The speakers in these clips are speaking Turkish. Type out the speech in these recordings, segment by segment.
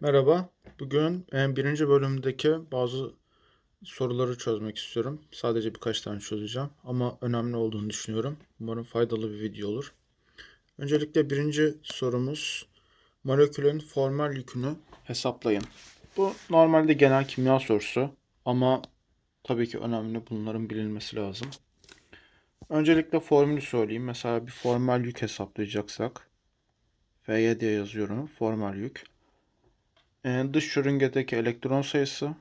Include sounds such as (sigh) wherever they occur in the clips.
Merhaba. Bugün e, birinci bölümdeki bazı soruları çözmek istiyorum. Sadece birkaç tane çözeceğim ama önemli olduğunu düşünüyorum. Umarım faydalı bir video olur. Öncelikle birinci sorumuz molekülün formal yükünü hesaplayın. Bu normalde genel kimya sorusu ama tabii ki önemli bunların bilinmesi lazım. Öncelikle formülü söyleyeyim. Mesela bir formal yük hesaplayacaksak F'ye diye yazıyorum. Formal yük. Ee, dış yörüngedeki elektron sayısı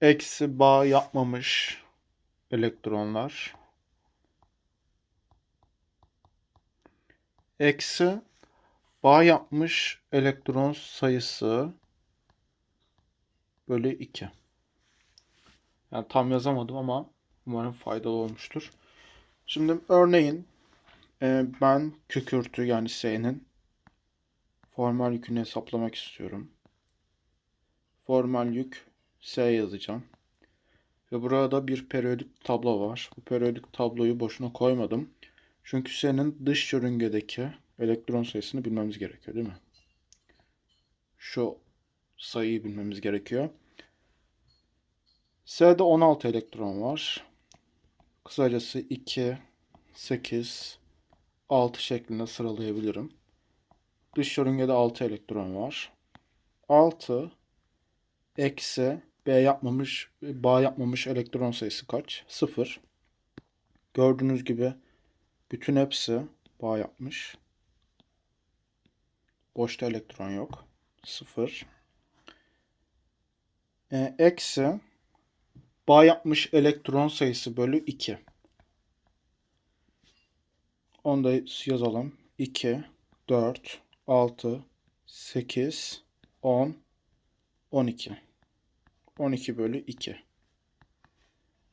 eksi bağ yapmamış elektronlar eksi bağ yapmış elektron sayısı bölü 2. Yani tam yazamadım ama umarım faydalı olmuştur. Şimdi örneğin e, ben kükürtü yani S'nin formal yükünü hesaplamak istiyorum. Formal yük S yazacağım. Ve burada bir periyodik tablo var. Bu periyodik tabloyu boşuna koymadım. Çünkü S'nin dış yörüngedeki elektron sayısını bilmemiz gerekiyor değil mi? Şu sayıyı bilmemiz gerekiyor. S'de 16 elektron var. Kısacası 2, 8, 6 şeklinde sıralayabilirim. Dış yörüngede 6 elektron var. 6 eksi B yapmamış, bağ yapmamış elektron sayısı kaç? 0. Gördüğünüz gibi bütün hepsi bağ yapmış. Boşta elektron yok. 0. E, eksi bağ yapmış elektron sayısı bölü 2. Onu da yazalım. 2, 4, 6, 8, 10, 12. 12 bölü 2.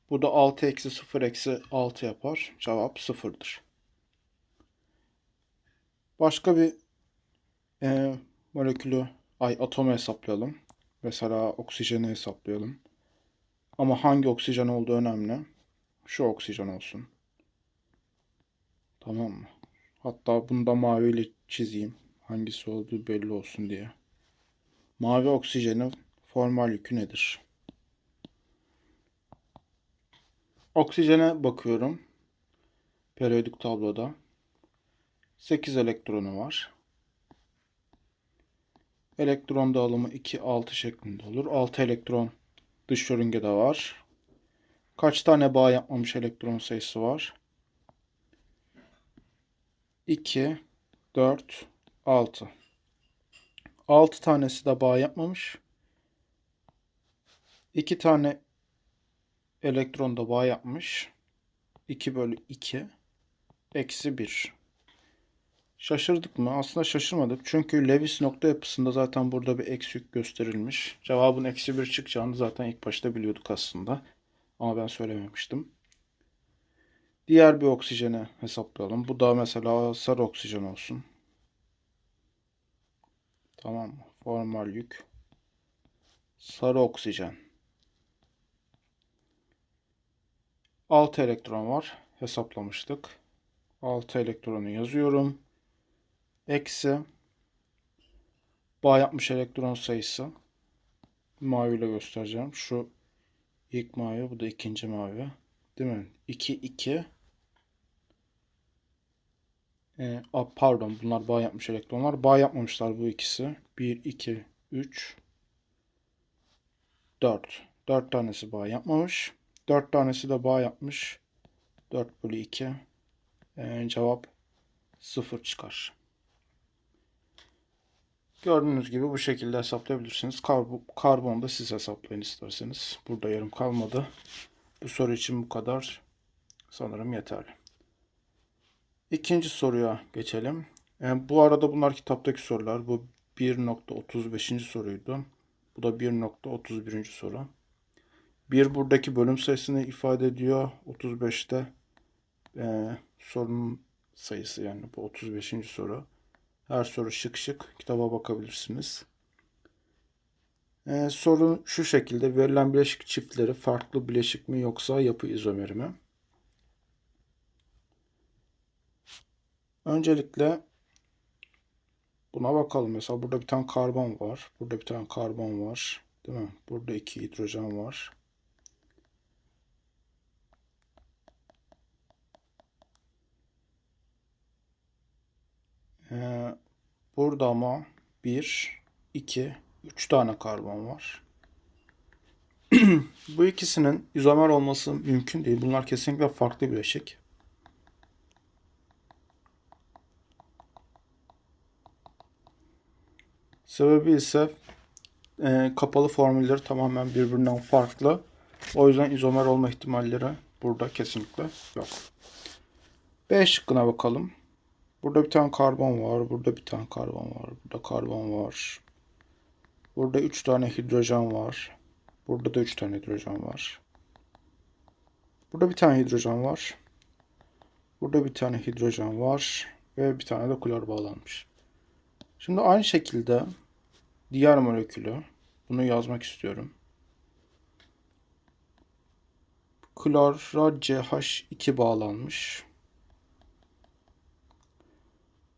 Bu da 6 eksi 0 eksi 6 yapar. Cevap 0'dır. Başka bir e, molekülü, ay atomu hesaplayalım. Mesela oksijeni hesaplayalım. Ama hangi oksijen olduğu önemli. Şu oksijen olsun. Tamam mı? Hatta bunu da maviyle çizeyim. Hangisi olduğu belli olsun diye. Mavi oksijenin formal yükü nedir? Oksijene bakıyorum. Periyodik tabloda. 8 elektronu var. Elektron dağılımı 2, 6 şeklinde olur. 6 elektron dış yörüngede var. Kaç tane bağ yapmamış elektron sayısı var? 2, 4, 6. 6 tanesi de bağ yapmamış. 2 tane elektron da bağ yapmış. 2 bölü 2 eksi 1. Şaşırdık mı? Aslında şaşırmadık. Çünkü Lewis nokta yapısında zaten burada bir eksi yük gösterilmiş. Cevabın eksi 1 çıkacağını zaten ilk başta biliyorduk aslında. Ama ben söylememiştim. Diğer bir oksijeni hesaplayalım. Bu da mesela sarı oksijen olsun. Tamam? Formal yük. Sarı oksijen. 6 elektron var. Hesaplamıştık. 6 elektronu yazıyorum. Eksi bağ yapmış elektron sayısı. Mavi ile göstereceğim. Şu ilk mavi, bu da ikinci mavi. Değil mi? 2, 2, e, pardon bunlar bağ yapmış elektronlar. Bağ yapmamışlar bu ikisi. 1, 2, 3, 4. 4 tanesi bağ yapmamış. 4 tanesi de bağ yapmış. 4 bölü 2. E, cevap 0 çıkar. Gördüğünüz gibi bu şekilde hesaplayabilirsiniz. Karbon, da siz hesaplayın isterseniz. Burada yarım kalmadı. Bu soru için bu kadar. Sanırım yeterli. İkinci soruya geçelim. Yani bu arada bunlar kitaptaki sorular. Bu 1.35. soruydu. Bu da 1.31. soru. 1 buradaki bölüm sayısını ifade ediyor. 35'te e, sorunun sayısı yani bu 35. soru. Her soru şık şık. Kitaba bakabilirsiniz. E, soru şu şekilde. Verilen bileşik çiftleri farklı bileşik mi yoksa yapı izomeri mi? Öncelikle buna bakalım. Mesela burada bir tane karbon var. Burada bir tane karbon var. Değil mi? Burada iki hidrojen var. Ee, burada ama bir, iki, üç tane karbon var. (clears throat) Bu ikisinin izomer olması mümkün değil. Bunlar kesinlikle farklı bileşik. Sebebi ise e, kapalı formülleri tamamen birbirinden farklı. O yüzden izomer olma ihtimalleri burada kesinlikle yok. B şıkkına bakalım. Burada bir tane karbon var. Burada bir tane karbon var. Burada karbon var. Burada 3 tane hidrojen var. Burada da 3 tane hidrojen var. Burada bir tane hidrojen var. Burada bir tane hidrojen var. Ve bir tane de klor bağlanmış. Şimdi aynı şekilde diğer molekülü bunu yazmak istiyorum. Klora CH2 bağlanmış.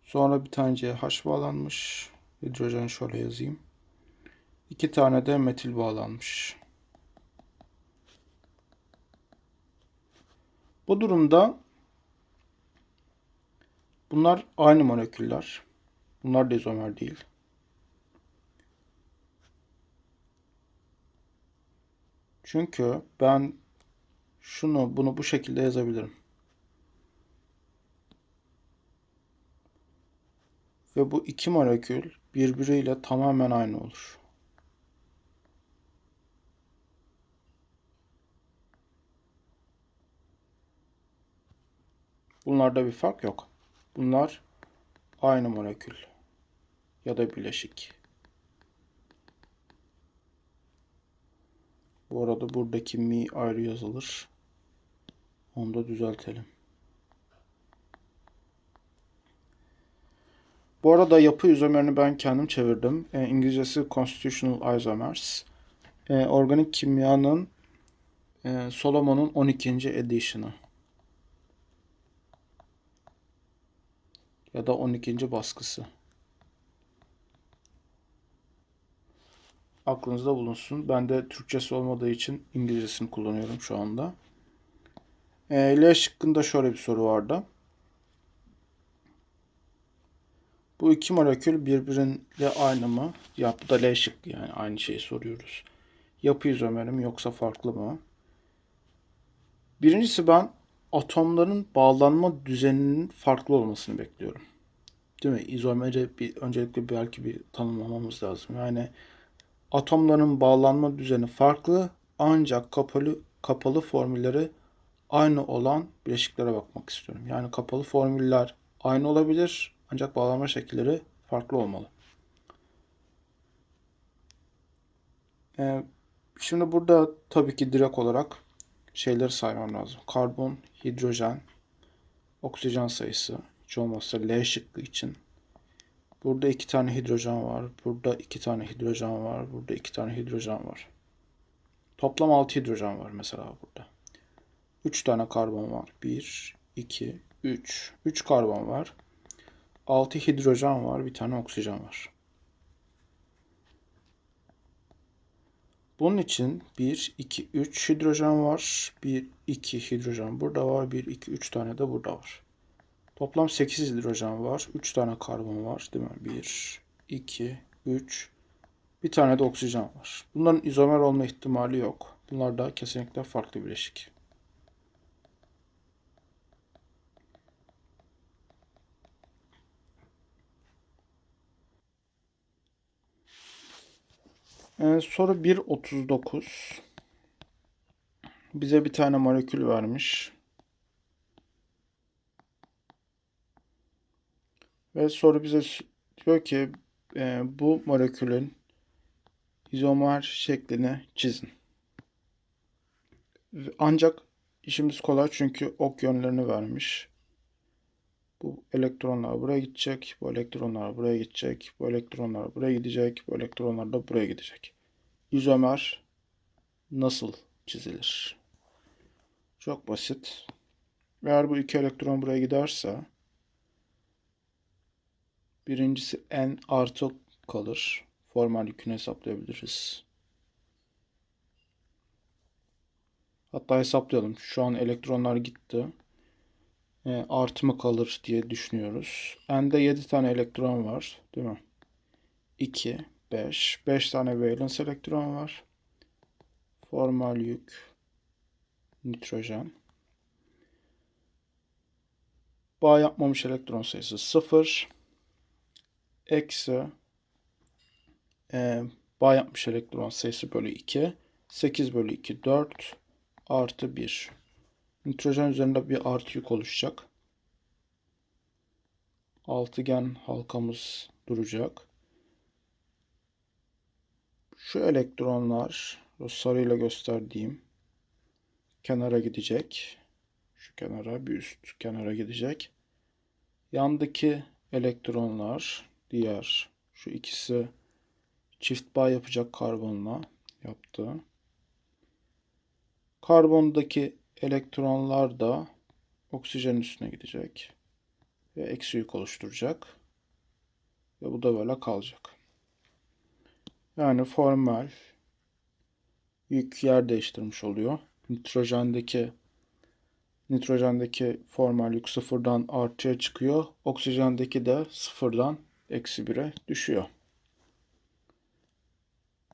Sonra bir tane CH bağlanmış. Hidrojen şöyle yazayım. İki tane de metil bağlanmış. Bu durumda bunlar aynı moleküller. Bunlar da izomer değil. Çünkü ben şunu bunu bu şekilde yazabilirim. Ve bu iki molekül birbiriyle tamamen aynı olur. Bunlarda bir fark yok. Bunlar aynı molekül ya da bileşik. Bu arada buradaki mi ayrı yazılır. Onu da düzeltelim. Bu arada yapı izomerini ben kendim çevirdim. E, İngilizcesi Constitutional Isomers. E, organik kimyanın e, Solomon'un 12. edition'ı. Ya da 12. baskısı. Aklınızda bulunsun. Ben de Türkçesi olmadığı için İngilizcesini kullanıyorum şu anda. E, L şıkkında şöyle bir soru vardı. Bu iki molekül birbiriyle aynı mı? Ya bu da L şıkkı yani aynı şeyi soruyoruz. Yapı izomeri mi yoksa farklı mı? Birincisi ben atomların bağlanma düzeninin farklı olmasını bekliyorum. Değil mi? İzomeri bir öncelikle belki bir tanımlamamız lazım. Yani atomların bağlanma düzeni farklı ancak kapalı kapalı formülleri aynı olan bileşiklere bakmak istiyorum. Yani kapalı formüller aynı olabilir ancak bağlanma şekilleri farklı olmalı. Ee, şimdi burada tabii ki direkt olarak şeyleri saymam lazım. Karbon, hidrojen, oksijen sayısı. Olmazsa L şıkkı için. Burada iki tane hidrojen var. Burada iki tane hidrojen var. Burada iki tane hidrojen var. Toplam 6 hidrojen var mesela burada. 3 tane karbon var. 1, 2, 3. 3 karbon var. 6 hidrojen var. Bir tane oksijen var. Bunun için 1, 2, 3 hidrojen var. 1, 2 hidrojen burada var. 1, 2, 3 tane de burada var. Toplam 8 hidrojen var. 3 tane karbon var. Değil mi? 1, 2, 3. Bir tane de oksijen var. Bunların izomer olma ihtimali yok. Bunlar da kesinlikle farklı bileşik. Ee, soru 1.39 bize bir tane molekül vermiş. Ve soru bize diyor ki e, bu molekülün izomer şeklini çizin. Ancak işimiz kolay çünkü ok yönlerini vermiş. Bu elektronlar buraya gidecek, bu elektronlar buraya gidecek, bu elektronlar buraya gidecek, bu elektronlar da buraya gidecek. İzomer nasıl çizilir? Çok basit. Eğer bu iki elektron buraya giderse Birincisi n artı kalır. Formal yükünü hesaplayabiliriz. Hatta hesaplayalım. Şu an elektronlar gitti. E, artı mı kalır diye düşünüyoruz. N'de 7 tane elektron var. Değil mi? 2, 5. 5 tane valence elektron var. Formal yük. Nitrojen. Bağ yapmamış elektron sayısı 0. Eksi e, bağ yapmış elektron sayısı bölü 2. 8 bölü 2 4 artı 1. Nitrojen üzerinde bir artı yük oluşacak. Altıgen halkamız duracak. Şu elektronlar sarıyla gösterdiğim kenara gidecek. Şu kenara bir üst kenara gidecek. Yandaki elektronlar diğer şu ikisi çift bağ yapacak karbonla yaptı. Karbondaki elektronlar da oksijenin üstüne gidecek ve eksi yük oluşturacak. Ve bu da böyle kalacak. Yani formal yük yer değiştirmiş oluyor. Nitrojendeki nitrojendeki formal yük sıfırdan artıya çıkıyor. Oksijendeki de sıfırdan eksi bire düşüyor.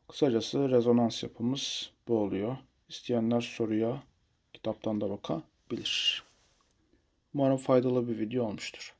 Kısacası rezonans yapımız bu oluyor. İsteyenler soruya kitaptan da bakabilir. Umarım faydalı bir video olmuştur.